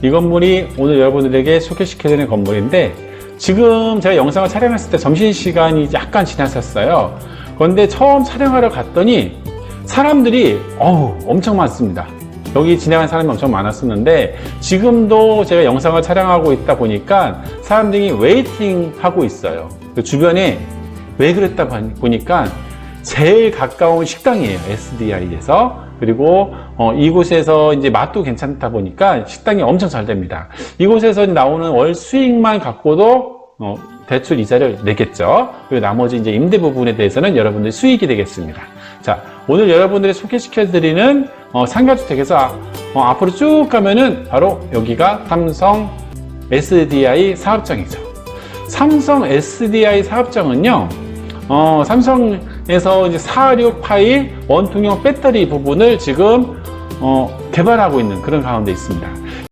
이 건물이 오늘 여러분들에게 소개시켜드리는 건물인데 지금 제가 영상을 촬영했을 때 점심시간이 약간 지났었어요. 그런데 처음 촬영하러 갔더니 사람들이 어우 엄청 많습니다. 여기 지나가는 사람이 엄청 많았었는데 지금도 제가 영상을 촬영하고 있다 보니까 사람들이 웨이팅 하고 있어요. 그 주변에 왜 그랬다 보니까 제일 가까운 식당이에요. SDI에서. 그리고 어, 이곳에서 이제 맛도 괜찮다 보니까 식당이 엄청 잘 됩니다. 이곳에서 나오는 월 수익만 갖고도 어, 대출 이자를 내겠죠. 그리고 나머지 이제 임대 부분에 대해서는 여러분들 수익이 되겠습니다. 자, 오늘 여러분들이 소개시켜드리는 어, 상가주택에서 어, 앞으로 쭉 가면은 바로 여기가 삼성 SDI 사업장이죠. 삼성 SDI 사업장은요, 어, 삼성 에서 이제 486 파일 원통형 배터리 부분을 지금 어, 개발하고 있는 그런 가운데 있습니다.